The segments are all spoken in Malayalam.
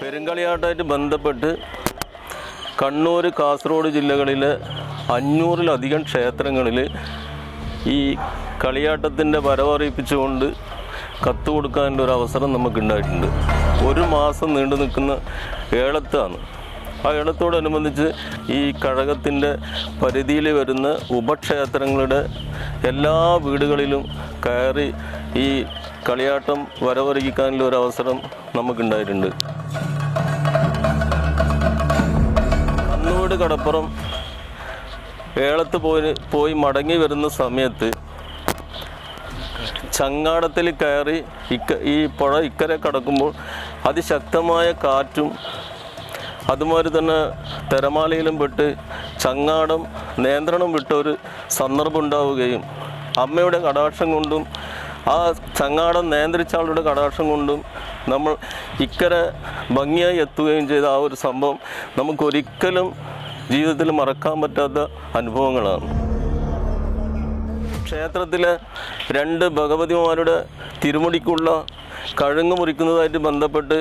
പെരുങ്കളിയാട്ടമായിട്ട് ബന്ധപ്പെട്ട് കണ്ണൂർ കാസർഗോഡ് ജില്ലകളിലെ അഞ്ഞൂറിലധികം ക്ഷേത്രങ്ങളിൽ ഈ കളിയാട്ടത്തിന്റെ വരവറിയിപ്പിച്ചുകൊണ്ട് കത്ത് കൊടുക്കാനുള്ള ഒരു അവസരം നമുക്കുണ്ടായിട്ടുണ്ട്. ഒരു മാസം നീണ്ടു നിൽക്കുന്ന ഏളത്താണ്. ആ ഏളത്തോടനുബന്ധിച്ച് ഈ കഴകത്തിന്റെ പരിധിയിൽ വരുന്ന ഉപക്ഷേത്രങ്ങളുടെ എല്ലാ വീടുകളിലും കയറി ഈ കളിയാട്ടം വരവറിയിക്കാനുള്ള ഒരു അവസരം നമുക്കുണ്ടായിട്ടുണ്ട്. കണ്ണൂട് കടപ്പുറം വേളത്ത് പോയി പോയി മടങ്ങി വരുന്ന സമയത്ത് ചങ്ങാടത്തിൽ കയറി ഇക്ക ഈ പുഴ ഇക്കരെ കടക്കുമ്പോൾ അതിശക്തമായ കാറ്റും അതുമാതിരി തന്നെ തിരമാലയിലും പെട്ട് ചങ്ങാടം നിയന്ത്രണം വിട്ട ഒരു സന്ദർഭം ഉണ്ടാവുകയും അമ്മയുടെ കടാക്ഷം കൊണ്ടും ആ ചങ്ങാടം നിയന്ത്രിച്ച ആളുടെ കടാക്ഷം കൊണ്ടും നമ്മൾ ഇക്കരെ ഭംഗിയായി എത്തുകയും ചെയ്ത ആ ഒരു സംഭവം നമുക്കൊരിക്കലും ജീവിതത്തിൽ മറക്കാൻ പറ്റാത്ത അനുഭവങ്ങളാണ്. ക്ഷേത്രത്തിലെ രണ്ട് ഭഗവതിമാരുടെ തിരുമുടിക്കുള്ള കഴുങ്ങ് മുറിക്കുന്നതായിട്ട് ബന്ധപ്പെട്ട്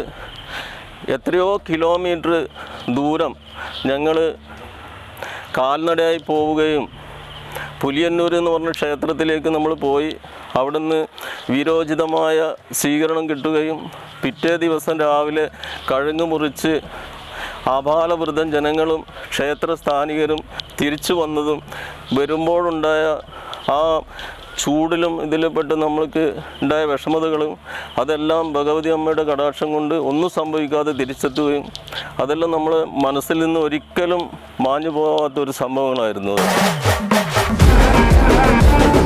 എത്രയോ കിലോമീറ്റർ ദൂരം ഞങ്ങൾ കാൽനടയായി പോവുകയും പുലിയന്നൂർ എന്ന് പറഞ്ഞ ക്ഷേത്രത്തിലേക്ക് നമ്മൾ പോയി. അവിടുന്ന് വീരോചിതമായ സ്വീകരണം കിട്ടുകയും പിറ്റേ ദിവസം രാവിലെ കഴുങ്ങ് മുറിച്ച് അപാലവൃദ്ധം ജനങ്ങളും ക്ഷേത്രസ്ഥാനികരും തിരിച്ചു വന്നതും വരുമ്പോഴുണ്ടായ ആ ചൂടിലും ഇതിലും പെട്ട് നമ്മൾക്ക് ഉണ്ടായ വിഷമതകളും അതെല്ലാം ഭഗവതി അമ്മയുടെ കടാക്ഷം കൊണ്ട് ഒന്നും സംഭവിക്കാതെ തിരിച്ചെത്തുകയും അതെല്ലാം നമ്മൾ മനസ്സിൽ നിന്ന് ഒരിക്കലും മാഞ്ഞു പോകാത്ത ഒരു സംഭവങ്ങളായിരുന്നു Música